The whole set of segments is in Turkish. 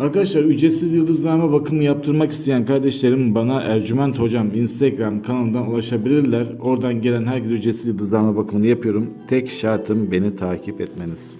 Arkadaşlar ücretsiz yıldızlama bakımı yaptırmak isteyen kardeşlerim bana Ercüment Hocam Instagram kanalından ulaşabilirler. Oradan gelen herkese ücretsiz yıldızlama bakımını yapıyorum. Tek şartım beni takip etmeniz.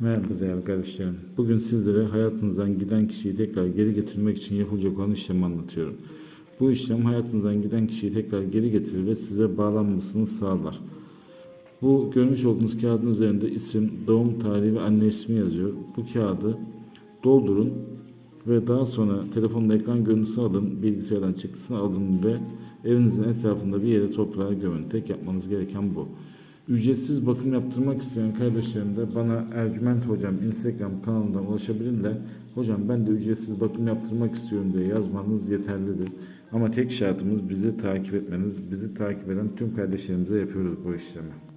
Merhaba değerli kardeşlerim. Bugün sizlere hayatınızdan giden kişiyi tekrar geri getirmek için yapılacak olan işlemi anlatıyorum. Bu işlem hayatınızdan giden kişiyi tekrar geri getirir ve size bağlanmasını sağlar. Bu görmüş olduğunuz kağıdın üzerinde isim, doğum tarihi ve anne ismi yazıyor. Bu kağıdı doldurun ve daha sonra telefonla ekran görüntüsü alın, bilgisayardan çıktısını alın ve evinizin etrafında bir yere toprağa gömün. Tek yapmanız gereken bu. Ücretsiz bakım yaptırmak isteyen kardeşlerim de bana Ercüment Hocam Instagram kanalından ulaşabilirler. Hocam ben de ücretsiz bakım yaptırmak istiyorum diye yazmanız yeterlidir. Ama tek şartımız bizi takip etmeniz. Bizi takip eden tüm kardeşlerimize yapıyoruz bu işlemi.